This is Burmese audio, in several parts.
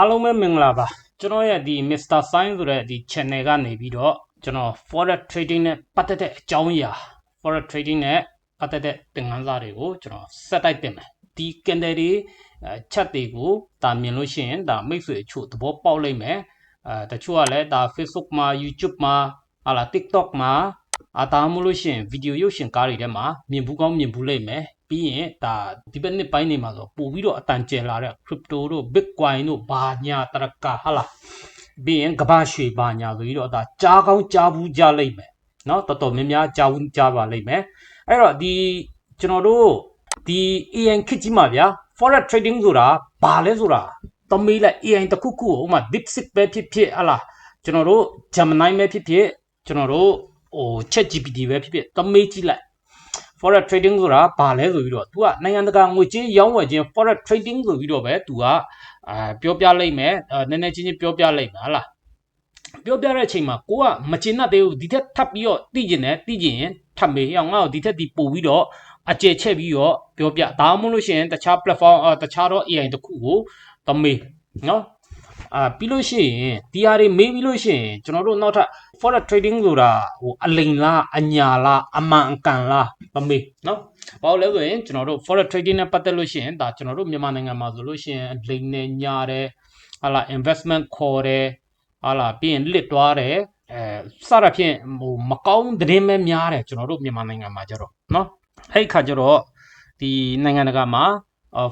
အားလုံးပဲမင်္ဂလာပါကျွန်တော်ရဲ့ဒီ Mr. Sign ဆိုတဲ့ဒီ channel ကနေပြီးတော့ကျွန်တော် forex trading နဲ့ပတ်သက်တဲ့အကြောင်းအရာ forex trading နဲ့ပတ်သက်တဲ့သင်ခန်းစာတွေကိုကျွန်တော်ဆက်တိုက်တင်မယ်ဒီ candle တွေအဲ chat တွေကိုဒါမြင်လို့ရှိရင်ဒါမိတ်ဆွေအချို့သဘောပေါက်လိမ့်မယ်အဲတချို့ကလည်းဒါ Facebook မှာ YouTube မှာဟာလာ TikTok မှာအာဒါမှမဟုတ်လို့ရှိရင်ဗီဒီယိုရုပ်ရှင်ကားတွေထဲမှာမြင်ဘူးကောင်းမြင်ဘူးလိမ့်မယ် ပြီးရင်ဒါဒီဘက်နှစ်ပိုင်းနေမှာဆိုပို့ပြီးတော့အတန်ကျယ်လာတဲ့ crypto တို့ bitcoin တို့ဘာညာတရကာဟာလာပြီးရင်ကဘာရွှေဘာညာဆိုပြီးတော့ဒါကြားကောင်းကြားဘူးကြားလိမ့်မယ်เนาะတော်တော်များများကြားဘူးကြားပါလိမ့်မယ်အဲ့တော့ဒီကျွန်တော်တို့ဒီ AN ခစ်ကြီးမှာဗျာ forex trading ဆိုတာဘာလဲဆိုတာတမေးလိုက် AN တစ်ခုခုဟိုမှာ DeepSeek ပဲဖြစ်ဖြစ်ဟလာကျွန်တော်တို့ Gemini ပဲဖြစ်ဖြစ်ကျွန်တော်တို့ဟို ChatGPT ပဲဖြစ်ဖြစ်တမေးကြည့်လိုက် forex trading ဆိုတာဘာလဲဆိုပြီးတော့ तू ကနိုင်ငံတကာငွေကြေးရောင်းဝယ်ခြင်း forex trading ဆိုပြီးတော့ပဲ तू ကအာပြောပြလိုက်မယ်အဲနည်းနည်းချင်းချင်းပြောပြလိုက်မှာဟလားပြောပြတဲ့အချိန်မှာကိုကမကျင်တတ်သေးဘူးဒီထက်ထပ်ပြီးတော့သိကျင်တယ်သိကျင်ရင်ထပ်မေးအောင်ငါ့ကိုဒီထက်ဒီပို့ပြီးတော့အကျယ်ချက်ပြီးတော့ပြောပြဒါမှမဟုတ်လို့ရှိရင်တခြား platform အတခြားတော့ AI တခုကိုတမေးနော် အာပြီးလို့ရှိရင်ဒီဟာတွေမေးပြီးလို့ရှိရင်ကျွန်တော်တို့နောက်ထပ် forex trading ဆိုတာဟိုအလိန်လားအညာလားအမှန်အကန်လားမမေးနော်ဘာလို့လဲဆိုရင်ကျွန်တော်တို့ forex trading နဲ့ပတ်သက်လို့ရှိရင်ဒါကျွန်တော်တို့မြန်မာနိုင်ငံမှာဆိုလို့ရှိရင်အလိန်နဲ့ညာတယ်ဟာလာ investment ခေါ်တယ်ဟာလာပြီးရင်လစ်သွားတယ်အဲစရဖြင့်ဟိုမကောင်းသတင်းပဲများတယ်ကျွန်တော်တို့မြန်မာနိုင်ငံမှာကြတော့နော်အဲ့ခါကျတော့ဒီနိုင်ငံတကာမှာ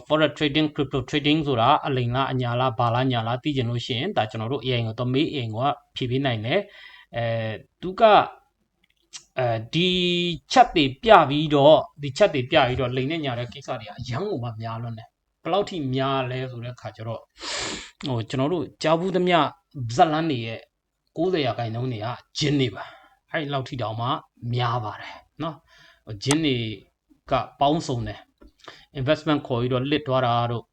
forex trading crypto trading ဆိုတာအလိန်လားအညာလားဘာလားညာလားသိကြလို့ရှိရင်ဒါကျွန်တော်တို့ AI ကိုတော့မေး AI ကဖြည့်ပေးနိုင်တယ်အဲသူကအဲဒီ chat တွေပြပြီးတော့ဒီ chat တွေပြပြီးတော့လိန်နဲ့ညာတဲ့ကိစ္စတွေကအရန်ကိုမှများလွန်းတယ်ဘယ်လောက်ထိများလဲဆိုတဲ့ခါကျတော့ဟိုကျွန်တော်တို့ကြားဘူးသမျှဇက်လန်းတွေရဲ့90ရာခိုင်နှုန်းတွေကဂျင်းနေပါအဲ့ဒီလောက်ထိတောင်မှများပါတယ်เนาะဂျင်းတွေကပေါင်းစုံတယ် investment ခေါ်ပြီးတော့လစ်သွားတာတို့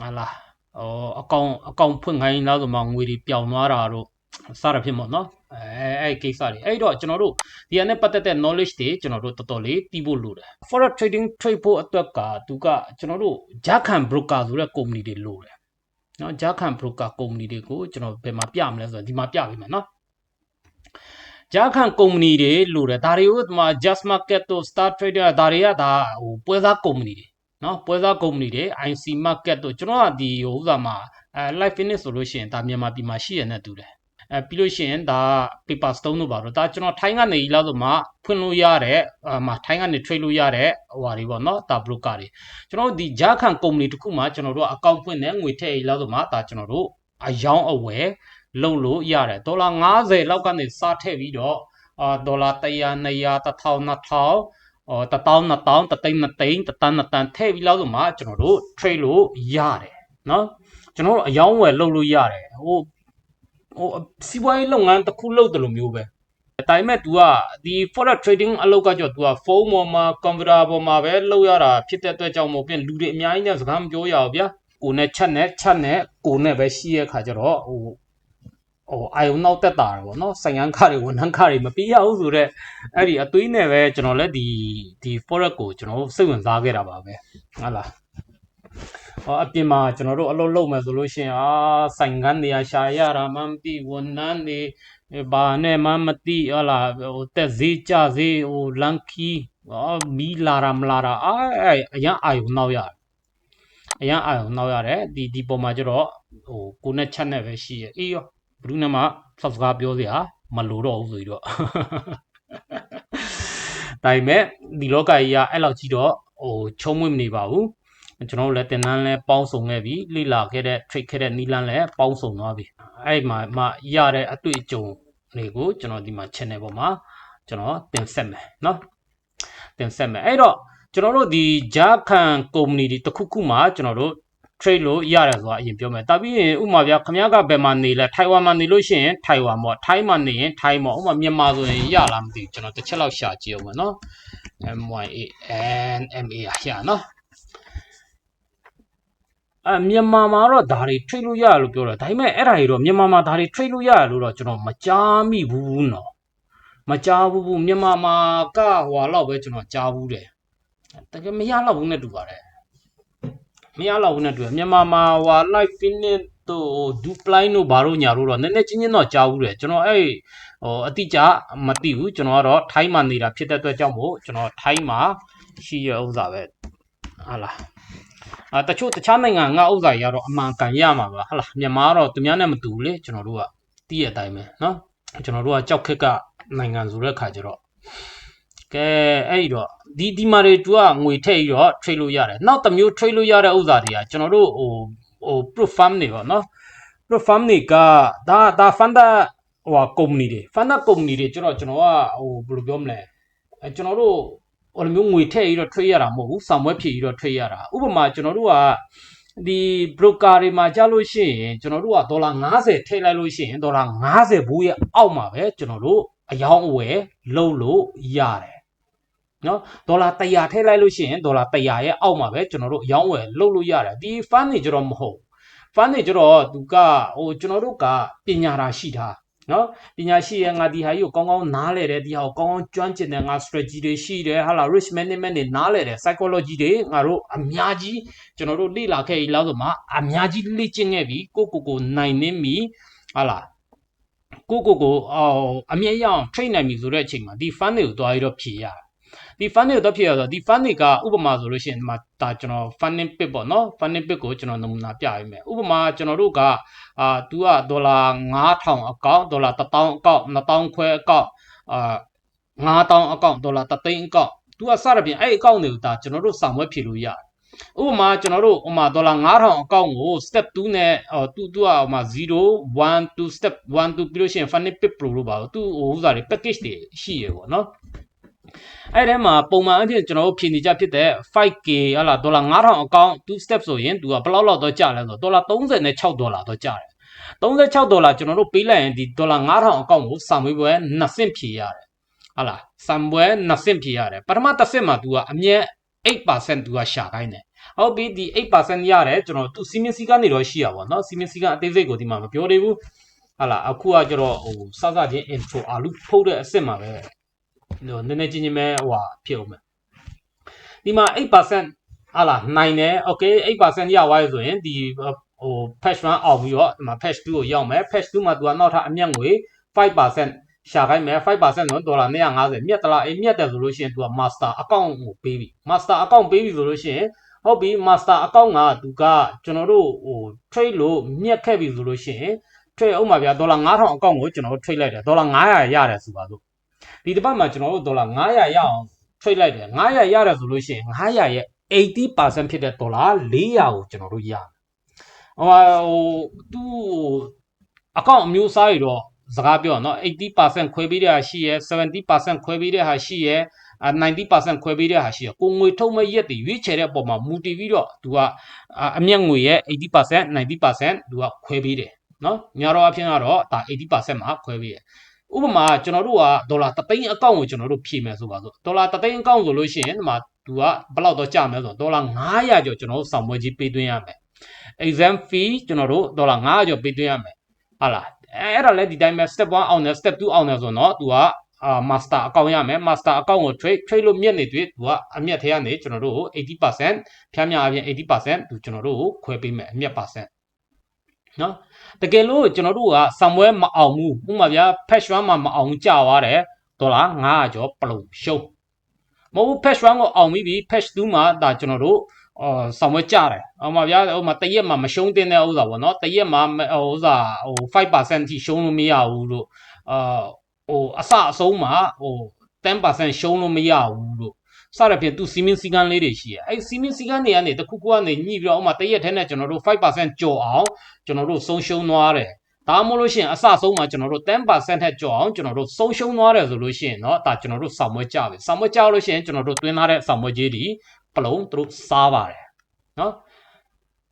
ဟာလားဟိုအကောင့်အကောင့်ဖွင့်ခိုင်းလားဆိုမှငွေတွေပျောက်သွားတာတို့စရဖြစ်မို့နော်အဲအဲ့ကိစ္စတွေအဲ့တော့ကျွန်တော်တို့ဒီအနေပတ်သက်တဲ့ knowledge တွေကျွန်တော်တို့တော်တော်လေးသိဖို့လိုတယ် forex trading trade ဖို့အတွက်ကသူကကျွန်တော်တို့ဂျာခံ broker ဆိုတဲ့ company တွေလိုတယ်နော်ဂျာခံ broker company တွေကိုကျွန်တော်ဘယ်မှာပြမလဲဆိုတော့ဒီမှာပြပေးမယ်နော်ဂျာခံကုမ္ပဏီတွေလိုတယ်ဒါတွေကိုဒီမှာ just market တို့ star trader ဒါတွေကဒါဟိုပွဲစားကုမ္ပဏီတွေ နော်ပွဲစားကုမ္ပဏီတွေ IC market တို့ကျွန်တော်ကဒီဟိုဥစားမှာအဲ live fitness ဆိုလို့ရှိရင်ဒါမြန်မာပြည်မှာရှိရတဲ့တူတယ်အဲပြီးလို့ရှိရင်ဒါ paper stone တို့ပါတော့ဒါကျွန်တော်ထိုင်းကနေကြီးလာဆိုမှဖွင့်လို့ရတဲ့အမှထိုင်းကနေ trade လို့ရတဲ့ဟိုဟာတွေပေါ့နော်ဒါ broker တွေကျွန်တော်ဒီဂျာခံကုမ္ပဏီတစ်ခုမှာကျွန်တော်တို့အကောင့်ဖွင့်နေငွေထည့်ကြီးလာဆိုမှဒါကျွန်တော်တို့အယောင်းအဝယ်လုံလို့ရတယ်ဒေါ်လာ90လောက်ကနေစထည့်ပြီးတော့အာဒေါ်လာ100 200 1000 2000 အော်တပေါင်းနှစ်ပေါင်းတသိန်းနှစ်သိန်းတတန်းနှစ်တန်းထည့်ပြီးလောက်ဆိုမှကျွန်တော်တို့ trade လို့ရတယ်နော်ကျွန်တော်တို့အယောင်းဝယ်လုပ်လို့ရတယ်ဟိုဟိုစီးပွားရေးလုပ်ငန်းတစ်ခုလုပ်တယ်လို့မျိုးပဲဒါပေမဲ့ तू ကဒီ forex trading အလုပ်ကကြော तू ကဖုန်းပေါ်မှာ computer ပေါ်မှာပဲလုပ်ရတာဖြစ်တဲ့အတွက်ကြောင့်မို့ပြင်လူတွေအများကြီးနဲ့စကားမပြောရဘူးဗျာကိုနဲ့ချက်နဲ့ချက်နဲ့ကိုနဲ့ပဲရှိရခါကျတော့ဟို ဟိုအာယုံနောက်တက်တာပေါ့နော်ဆိုင်ရန်ခါတွေဝန်ထမ်းခါတွေမပေးရဘူးဆိုတော့အဲ့ဒီအသွေးနဲ့ပဲကျွန်တော်လည်းဒီဒီ forex ကိုကျွန်တော်စိတ်ဝင်စားခဲ့တာပါပဲဟုတ်လားဟောအပြင်မှာကျွန်တော်တို့အလုပ်လုပ်မယ်ဆိုလို့ရှိရင်အာဆိုင်ကန်းနေရာရှာရတာမှမသိဝန်ထမ်းတွေဘာနဲ့မှမသိဟလာဟိုတက်ဈေးကြဈေးဟိုလန်ကီအော်မီလာရမလာတာအာအရန်အာယုံနောက်ရတယ်အရန်အာယုံနောက်ရတယ်ဒီဒီပုံမှာကျတော့ဟိုကိုနဲ့ချက်နဲ့ပဲရှိရအေးရော ဘယ်သူမှဆက်စကားပြောစရာမလိုတော့ဘူးဆိုပြီးတော့ဒါပေမဲ့ဒီလောကကြီးကအဲ့လောက်ကြီးတော့ဟိုချုံးမွေ့မနေပါဘူးကျွန်တော်တို့လည်းတင်တန်းလဲပေါင်းစုံခဲ့ပြီလိလာခဲ့တဲ့ trade ခဲ့တဲ့နီလန်းလည်းပေါင်းစုံသွားပြီအဲ့မှာမှရတဲ့အတွေ့အကြုံတွေကိုကျွန်တော်ဒီမှာ channel ပေါ်မှာကျွန်တော်တင်ဆက်မယ်เนาะတင်ဆက်မယ်အဲ့တော့ကျွန်တော်တို့ဒီဂျာခံကုမ္ပဏီတွေတခုခုမှာကျွန်တော်တို့ trade လို့ရတယ်ဆိုတာအရင်ပြောမယ်။ဒါပြီးရင်ဥမာဗျာခမရကဘယ်မှာနေလဲထိုင်ဝမ်မှာနေလို့ရှိရင်ထိုင်ဝမ်ပေါ့ထိုင်းမှာနေရင်ထိုင်းပေါ့ဥမာမြန်မာဆိုရင်ရလားမသိဘူးကျွန်တော်တစ်ချက်လောက်ရှာကြည့်အောင်မယ်နော် MYA NMA ရနော်အမြန်မာမှာတော့ဒါတွေ trade လို့ရတယ်လို့ပြောတာဒါပေမဲ့အဲ့ဒါတွေတော့မြန်မာမှာဒါတွေ trade လို့ရတယ်လို့တော့ကျွန်တော်မကြားမိဘူးနော်မကြားဘူးဘူးမြန်မာမှာကဟွာတော့ပဲကျွန်တော်ကြားဘူးတယ်တကယ်မရတော့ဘူးနဲ့တူပါတယ် မရတော့ဘူးနဲ့တွေ့မြန်မာမှာဟွာ live fitness သူဟိုဒူပလိုင်းတို့ဘာလို့ညာလို့တော့နည်းနည်းချင်းချင်းတော့ကြားဘူးတယ်ကျွန်တော်အဲ့ဟိုအတိအကျမသိဘူးကျွန်တော်ကတော့ထိုင်းမှာနေတာဖြစ်တဲ့အတွက်ကြောင့်မို့ကျွန်တော်ထိုင်းမှာရှိရဥစ္စာပဲဟာလားအာတချို့တခြားနိုင်ငံငါဥစ္စာကြီးကတော့အမှန်ကန်ရမှာပါဟာလားမြန်မာကတော့သူများနဲ့မတူဘူးလေကျွန်တော်တို့ကတည့်ရတဲ့အတိုင်းပဲเนาะကျွန်တော်တို့ကကြောက်ခက်ကနိုင်ငံဆိုတဲ့ခါကျတော့ ကဲအဲ့ဒီတော့ဒီဒီမာတွေသူကငွေထည့်ပြီးတော့ trade လို့ရတယ်နောက်တစ်မျိုး trade လို့ရတဲ့ဥစ္စာတွေကကျွန်တော်တို့ဟိုဟို proof farm တွေပေါ့နော် proof farm တွေကဒါဒါ founder ဟို company တွေ founder company တွေကျွန်တော်ကျွန်တော်ကဟိုဘယ်လိုပြောမလဲအဲကျွန်တော်တို့ဟိုလိုမျိုးငွေထည့်ပြီးတော့ trade ရတာမဟုတ်ဘူးစာမွဲဖြည့်ပြီးတော့ trade ရတာဥပမာကျွန်တော်တို့ကဒီ broker တွေမှာကြားလို့ရှိရင်ကျွန်တော်တို့ကဒေါ်လာ90ထည့်လိုက်လို့ရှိရင်ဒေါ်လာ90ဘူးရဲ့အောက်မှာပဲကျွန်တော်တို့အယောင်းအဝယ်လုပ်လို့ရတယ် နော်ဒေါ်လာ100ထည့်လိုက်လို့ရှိရင်ဒေါ်လာ100ရဲ့အောက်မှာပဲကျွန်တော်တို့အယောင်းဝယ်လုပ်လို့ရတယ်ဒီ fund တွေကျတော့မဟုတ် fund တွေကျတော့သူကဟိုကျွန်တော်တို့ကပညာရာရှိတာနော်ပညာရှိရဲ့ငါဒီဟာကြီးကိုကောင်းကောင်းနားလဲတယ်ဒီဟာကိုကောင်းကောင်းကျွမ်းကျင်တယ်ငါ strategy တွေရှိတယ်ဟာလာ risk management တွေနားလဲတယ် psychology တွေငါတို့အများကြီးကျွန်တော်တို့လေ့လာခဲ့ပြီးလောက်ဆိုမှအများကြီးလေ့ကျင့်ခဲ့ပြီးကိုကိုကိုနိုင်နေပြီဟာလာကိုကိုကိုအော်အမြဲရအောင် train နိုင်ပြီဆိုတဲ့အချိန်မှာဒီ fund တွေကိုတွားပြီးတော့ဖြေရ ဒီ fund တွေကိုတော့ဖြေရတော့ဒီ fund တွေကဥပမာဆိုလို့ရှိရင်ဒီမှာဒါကျွန်တော် funding pit ပေါ့နော် funding pit ကိုကျွန်တော်နမူနာပြရမယ်ဥပမာကျွန်တော်တို့ကအာ तू ကဒေါ်လာ9000အကောင့်ဒေါ်လာ1000အကောင့်2000ခွဲအကောင့်အာ9000အကောင့်ဒေါ်လာ3သိန်းအကောင့် तू ကစရပြင်အဲ့အကောင့်တွေကိုဒါကျွန်တော်တို့ဆောင်ဝဲဖြေလို့ရတယ်ဥပမာကျွန်တော်တို့ဥပမာဒေါ်လာ9000အကောင့်ကို step 2နဲ့ဟိုသူသူကဥပမာ0 1 2 step 1 2ပြီးလို့ရှိရင် funding pit pro လို့ပါတော့သူဟိုဥစားတွေ package တွေရှိရပေါ့နော် အဲ့ထဲမှာပုံမှန်အဖြစ်ကျွန်တော်တို့ဖြည့်နေကြဖြစ်တဲ့ 5k ဟလာဒေါ်လာ9000အကောင့်2 step ဆိုရင်သူကဘယ်လောက်လောက်တော့ကျလဲဆိုတော့ဒေါ်လာ36ဒေါ်လာတော့ကျတယ်36ဒေါ်လာကျွန်တော်တို့ပေးလိုက်ရင်ဒီဒေါ်လာ9000အကောင့်ကိုစာမွေးပွဲ2ဆင့်ဖြည့်ရတယ်ဟလာစာမွေး2ဆင့်ဖြည့်ရတယ်ပထမတစ်ဆင့်မှာသူကအမြဲ8%သူကရှာခိုင်းတယ်ဟုတ်ပြီဒီ8%ရတယ်ကျွန်တော်သူစီမင်းစီကနေတော့ရှိရပါတော့စီမင်းစီကအသေးစိတ်ကိုဒီမှာမပြောသေးဘူးဟာလာအခုကကျတော့ဟိုစစချင်း intro အာလူဖုတ်တဲ့အစ်စ်မှာပဲ နည်းနည်းချင်းချင်းပဲဟိုဟာဖြစ်အောင်မယ်ဒီမှာ8%ဟာလာနိုင်တယ် okay 8%ရသွားရဆိုရင်ဒီဟို patch 1အောင်ပြီးတော့ဒီမှာ patch 2ကိုရောက်မယ် patch 2မှာသူကနောက်ထပ်အမြတ်ငွေ5%ရှာခိုင်းမယ်5%ဆိုဒေါ်လာ250မြတ်တလားအေးမြတ်တယ်ဆိုလို့ရှိရင်သူက master account ကိုပေးပြီ master account ပေးပြီဆိုလို့ရှိရင်ဟုတ်ပြီ master account ကသူကကျွန်တော်တို့ဟို trade လို့မြတ်ခဲ့ပြီဆိုလို့ရှိရင် trade ဥပမာဗျာဒေါ်လာ9000 account ကိုကျွန်တော်တို့ trade လိုက်တယ်ဒေါ်လာ900ရတယ်ဆိုပါစို့ ဒီတစ်ပတ်မှာကျွန်တော်တို့ဒေါ်လာ900ရအောင် trade လိုက်တယ်900ရတယ်ဆိုလို့ရှိရင်900ရဲ့80%ဖြစ်တဲ့ဒေါ်လာ400ကိုကျွန်တော်တို့ရမယ်ဟိုဟိုသူ့အကောင့်အမျိုးအစားတွေတော့စကားပြောနော်80%ခွဲပေးတဲ့ဟာရှိရယ်70%ခွဲပေးတဲ့ဟာရှိရယ်90%ခွဲပေးတဲ့ဟာရှိရယ်ကိုငွေထုတ်မဲ့ရက်တွေရွေးချယ်တဲ့အပေါ်မှာမူတည်ပြီးတော့သူကအမျက်ငွေရဲ့80% 90%သူကခွဲပေးတယ်နော်များတော့အဖြစ်ကတော့ဒါ80%မှာခွဲပေးတယ် ဥပမာကျွန်တော်တို့ကဒေါ်လာ3သိန်းအကောင့်ကိုကျွန်တော်တို့ဖြည့်မယ်ဆိုပါစို့ဒေါ်လာ3သိန်းအကောင့်ဆိုလို့ရှိရင်ဒီမှာသူကဘယ်လောက်တော့ကျမယ်ဆိုတော့ဒေါ်လာ900ကျော်ကျွန်တော်တို့ဆောင်ပွဲကြီးပေးသွင်းရမယ် exam fee ကျွန်တော်တို့ဒေါ်လာ900ကျော်ပေးသွင်းရမယ်ဟုတ်လားအဲ့ဒါလည်းဒီတိုင်းပဲ step 1အောင်တယ် step 2အောင်တယ်ဆိုတော့သူကအာ master အကောင့်ရမယ် master အကောင့်ကို trade trade လို့မြက်နေတွေ့သူကအမြက်ထဲကနေကျွန်တော်တို့ကို80%ဖြန်းမြအပြင်80%သူကျွန်တော်တို့ကိုခွဲပေးမယ်အမြက် percent နော်တကယ်လို့ကျွန်တော်တို့က somewhere မအောင်ဘူးဥပမာဗျာ patch 1မှာမအောင်ကြသွားတယ်ဒေါ်လာ900ကျော်ပလုံရှုံးမဟုတ်ဘူး patch 1ကိုအောင်ပြီး patch 2မှာဒါကျွန်တော်တို့အော်ဆောင်ဝဲကြတယ်။အော်မှာဗျာဟိုမှာတရက်မှာမရှုံးတင်တဲ့ဥစ္စာပေါ့နော်။တရက်မှာဟိုဥစ္စာဟို5%ထိရှုံးလို့မရဘူးလို့အာဟိုအစအဆုံးမှာဟို10%ရှုံးလို့မရဘူးလို့ စရဖြစ်သူစီမင်းစီကန်းလေးတွေရှိရအဲ့စီမင်းစီကန်းတွေကနေတခုခုကနေညှိပြီးတော့ဥမာတရက်ထဲနဲ့ကျွန်တော်တို့5%ကျော်အောင်ကျွန်တော်တို့ဆုံးရှုံးသွားတယ်ဒါမှမဟုတ်လို့ရှိရင်အစဆုံးမှာကျွန်တော်တို့10%ထက်ကျော်အောင်ကျွန်တော်တို့ဆုံးရှုံးသွားတယ်ဆိုလို့ရှိရင်เนาะဒါကျွန်တော်တို့ဆောင်မွဲကြပြီဆောင်မွဲကြလို့ရှိရင်ကျွန်တော်တို့တွင်းထားတဲ့ဆောင်မွဲကြီးတွေပလုံးသူတို့စားပါတယ်နော်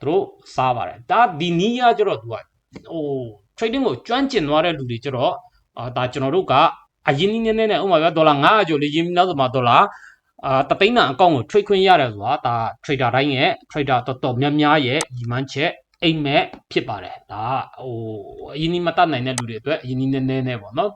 သူတို့စားပါတယ်ဒါဒီနီးရကျတော့သူကဟို trading ကိုကျွမ်းကျင်သွားတဲ့လူတွေကျတော့အာဒါကျွန်တော်တို့ကအရင်နည်းနည်းနဲ့ဥပမာပြောဒေါ်လာ900ကျော်လေးရင်းနောက်ဆိုမှဒေါ်လာ အာတသိန်းတန်အကောင့်ကို trade ခွင့်ရတယ်ဆိုတာဒါ trader တိုင်းရဲ့ trader တော်တော်များများရဲ့ညီမှန်းချက်အိမ်မက်ဖြစ်ပါတယ်ဒါဟိုအရင်နီးမတတ်နိုင်တဲ့လူတွေအတွက်အရင်နီးနည်းနည်းနဲ့ပေါ့နော်ဟ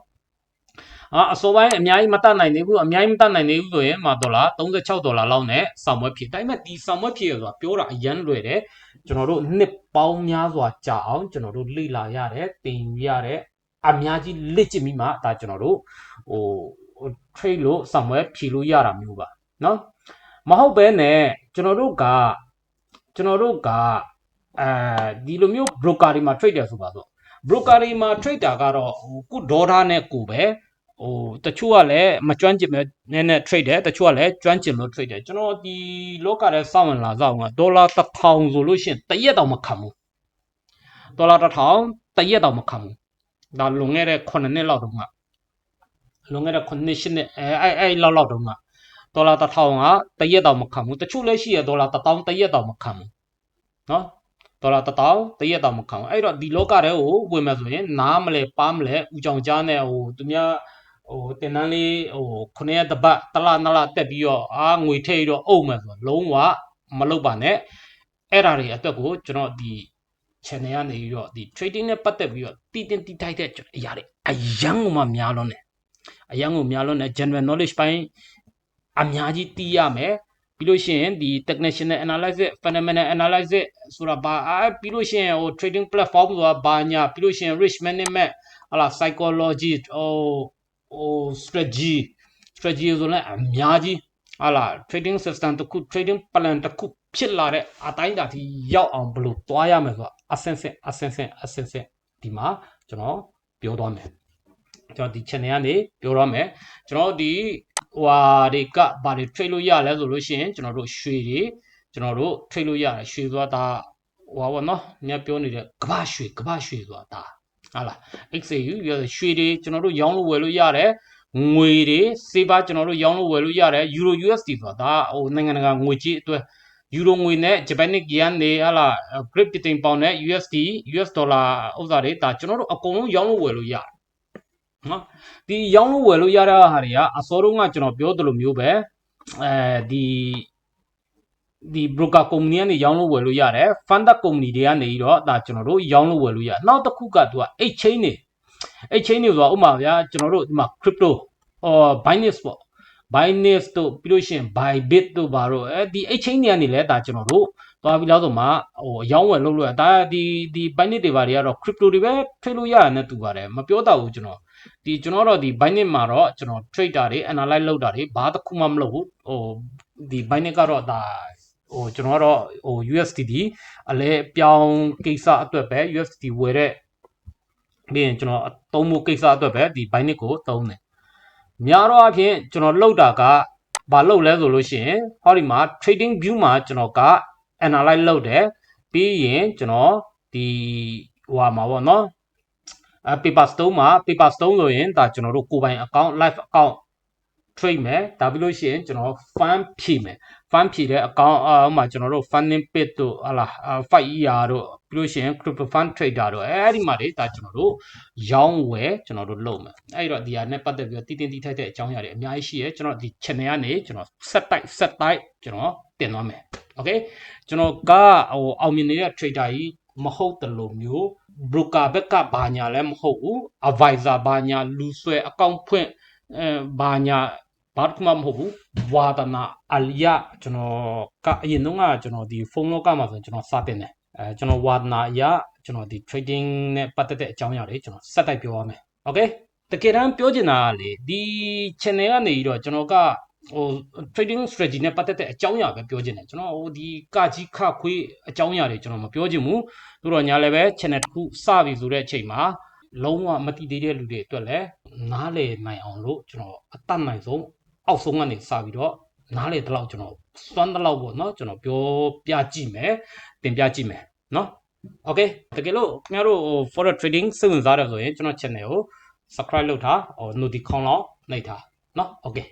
အာအစောပိုင်းအများကြီးမတတ်နိုင်သေးဘူးအများကြီးမတတ်နိုင်သေးဘူးဆိုရင်မှာဒေါ်လာ36ဒေါ်လာလောက်နဲ့ဆောင်မွက်ဖြစ်ဒါပေမဲ့ဒီဆောင်မွက်ဖြစ်ရဆိုတာပြောတာအရန်လွယ်တယ်ကျွန်တော်တို့နှစ်ပေါင်းများစွာကြာအောင်ကျွန်တော်တို့လေ့လာရတယ်သင်ယူရတယ်အများကြီးလေ့ကျင့်ပြီးမှဒါကျွန်တော်တို့ဟို trade လို့ဆောင်မွက်ဖြေလို့ရတာမျိုးပါเนาะမဟုတ်ဘဲနဲ့ကျွန်တော်တို့ကကျွန်တော်တို့ကအဲဒီလိုမျိုး broker တွေမှာ trade တယ်ဆိုပါတော့ broker တွေမှာ trade တာကတော့ဟိုကုဒေါ်လာနဲ့ကိုပဲဟိုတချို့ကလည်းမကျွမ်းကျင်ပဲနည်းနည်း trade တယ်တချို့ကလည်းကျွမ်းကျင်လို့ trade တယ်ကျွန်တော်ဒီလောကထဲစောင့်ဝင်လာစောင့်ကဒေါ်လာ1000ဆိုလို့ရှိရင်တရက်တောင်မခံဘူးဒေါ်လာ1000တရက်တောင်မခံဘူးဒါလွန်ခဲ့တဲ့9နှစ်လောက်တုန်းက လွန်ခဲ့တဲ့9နှစ်10နှစ်အဲအဲအဲလောက်လောက်တုန်းကဒေါ်လာ1000ကတရက်တောင်မခံဘူးတချို့လည်းရှိရဒေါ်လာ1000တရက်တောင်မခံဘူးနော်ဒေါ်လာ1000တရက်တောင်မခံဘူးအဲ့တော့ဒီလောကထဲကိုဝင်မယ်ဆိုရင်နားမလဲပါမလဲဥကြောင်ကြားနဲ့ဟိုသူများဟိုတင်တန်းလေးဟိုခုနှစ်ရက်တစ်ပတ်တစ်လနှစ်လတက်ပြီးတော့အာငွေထိတ်တော့အုပ်မယ်ဆိုတော့လုံးဝမလုပ်ပါနဲ့အဲ့ဓာတွေအတွက်ကိုကျွန်တော်ဒီ channel ကနေပြီးတော့ဒီ trading နဲ့ပတ်သက်ပြီးတော့တည်တင်တည်ထိုက်တဲ့အရာတွေအယံကိုမှများလွန်းတယ် အယံကိုများလွန်းတယ် general knowledge ပိုင်းအများကြီးသိရမယ်ပြီးလို့ရှိရင်ဒီ technical analysis fundamental analysis ဆိုတာဘာအဲပြီးလို့ရှိရင်ဟို trading platform ဆိုတာဘာညာပြီးလို့ရှိရင် risk management ဟလာ psychology ဟိုဟို strategy strategy ဆိုလည်းအများကြီးဟလာ trading system တစ်ခု trading plan တစ်ခုဖြစ်လာတဲ့အတိုင်းအတာထိရောက်အောင်ဘယ်လိုသွားရမလဲဆိုတာအဆင့်ဆင့်အဆင့်ဆင့်အဆင့်ဆင့်ဒီမှာကျွန်တော်ပြောသွားမယ် ကျွန်တော်ဒီ channel ကနေပြောရမယ်ကျွန်တော်ဒီဟွာတွေကဘာတွေ trade လို့ရလဲဆိုလို့ရှိရင်ကျွန်တော်တို့ရွှေတွေကျွန်တော်တို့ trade လို့ရတယ်ရွှေဆိုတာဟွာပေါ့နော်မြတ်ပြောနေတဲ့ကမ္ဘာရွှေကမ္ဘာရွှေဆိုတာဒါဟာလား XAU ရွှေတွေကျွန်တော်တို့ရောင်းလို့ဝယ်လို့ရတယ်ငွေတွေစေပါကျွန်တော်တို့ရောင်းလို့ဝယ်လို့ရတယ် Euro USD ဆိုတာဒါဟိုနိုင်ငံတကာငွေကြေးအတွက်ယူရိုငွေနဲ့ဂျပန်နစ်ဂီယန်နေဟလာဂရစ်ပတင်ပေါင်နဲ့ USD US ဒေါ်လာဥစ္စာတွေဒါကျွန်တော်တို့အကုန်လုံးရောင်းလို့ဝယ်လို့ရတယ် နော်ဒီရောင်းလို့ဝယ်လို့ရတဲ့ဟာတွေကအစောတုန်းကကျွန်တော်ပြောသလိုမျိုးပဲအဲဒီဒီ broker company ကနေရောင်းလို့ဝယ်လို့ရတယ် fund company တွေကနေပြီးတော့ဒါကျွန်တော်တို့ရောင်းလို့ဝယ်လို့ရနောက်တစ်ခုကသူက exchange နေ exchange နေဆိုတာဥပမာဗျာကျွန်တော်တို့ဒီမှာ crypto အော် Binance ပေါ့ Binance တို့ပြီးလို့ရှိရင် Bybit တို့ဘာတို့အဲဒီ exchange တွေကနေလဲဒါကျွန်တော်တို့သွားပြီးတော့ဆိုမှဟိုအယောင်းဝယ်လုပ်လို့ရဒါဒီဒီ Binance တွေဘာတွေကတော့ crypto တွေပဲ trade လို့ရရနဲ့တူပါတယ်မပြောတော့ဘူးကျွန်တော် ဒီကျွန်တော်တို့ဒီ Binance မှာတော့ကျွန်တော် trader တွေ analyze လုပ်တာတွေဘာတစ်ခုမှမလုပ်ဘူးဟိုဒီ Binance ကတော့ဒါဟိုကျွန်တော်ကတော့ဟို USDT အလဲပြောင်းကိစ္စအတွက်ပဲ USDT ဝယ်တဲ့ပြီးရင်ကျွန်တော်သုံးဖို့ကိစ္စအတွက်ပဲဒီ Binance ကိုသုံးတယ်များတော့အဖြစ်ကျွန်တော်လောက်တာကဘာလောက်လဲဆိုလို့ရှိရင်ဟောဒီမှာ trading view မှာကျွန်တော်က analyze လုပ်တယ်ပြီးရင်ကျွန်တော်ဒီဟိုမှာပေါ့နော်အဲ paper stone မှာ paper stone ဆိုရင်ဒါကျွန်တော်တို့ကိုယ်ပိုင် account live account trade မယ်ဒါပြီးလို့ရှိရင်ကျွန်တော် fund ဖြည့်မယ် fund ဖြည့်တဲ့ account အဟိုမှာကျွန်တော်တို့ funding pit တို့ဟလာ 5ER တို့ပြီးလို့ရှိရင် crypto fund trader တို့အဲဒီမှာတွေဒါကျွန်တော်တို့ရောင်းဝယ်ကျွန်တော်တို့လုပ်မယ်အဲ့တော့ဒီဟာနဲ့ပတ်သက်ပြီးတော့တည်တင်တည်ထိုက်တဲ့အကြောင်းအရာတွေအများကြီးရှိရဲကျွန်တော်ဒီ channel ကနေကျွန်တော် set type set type ကျွန်တော်တင်သွားမယ် okay ကျွန်တော်ကဟိုအောင်မြင်နေတဲ့ trader ကြီးမဟုတ်တယ်လို့မျိုး broker ဘက်ကဘာညာလည်းမဟုတ်ဘူး advisor ဘာညာလူဆွဲ account ဖွင့်အဲဘာညာဘာမှမဟုတ်ဘူးဝါဒနာအလျကျွန်တော်ကအရင်တော့ကကျွန်တော်ဒီဖုန်းလောကမှာဆိုကျွန်တော်စတင်တယ်အဲကျွန်တော်ဝါဒနာအရကျွန်တော်ဒီ trading နဲ့ပတ်သက်တဲ့အကြောင်းအရာတွေကျွန်တော်ဆက်တိုက်ပြောရမယ် okay တကယ်တမ်းပြောချင်တာကလေဒီ channel ကနေပြီးတော့ကျွန်တော်က ဟို trading strategy နဲ့ပတ်သက်တဲ့အကြောင်းအရာပဲပြောချင်တယ်ကျွန်တော်ဟိုဒီကကြီးခခွေးအကြောင်းအရာတွေကျွန်တော်မပြောချင်ဘူးသူတို့ညာလည်းပဲ channel တစ်ခုစပြီဆိုတဲ့အချိန်မှာလုံးဝမတိသေးတဲ့လူတွေအတွက်လည်းနားလည်နိုင်အောင်လို့ကျွန်တော်အတတ်နိုင်ဆုံးအောက်ဆုံးကနေစပြီးတော့နားလေတဲ့လောက်ကျွန်တော်စွမ်းတဲ့လောက်ပေါ့နော်ကျွန်တော်ပြောပြကြည့်မယ်တင်ပြကြည့်မယ်နော် okay တကယ်လို့ခင်ဗျားတို့ forex trading စိတ်ဝင်စားတယ်ဆိုရင်ကျွန်တော် channel ကို subscribe လုပ်ထားဟို notification လောက်နှိပ်ထားနော် okay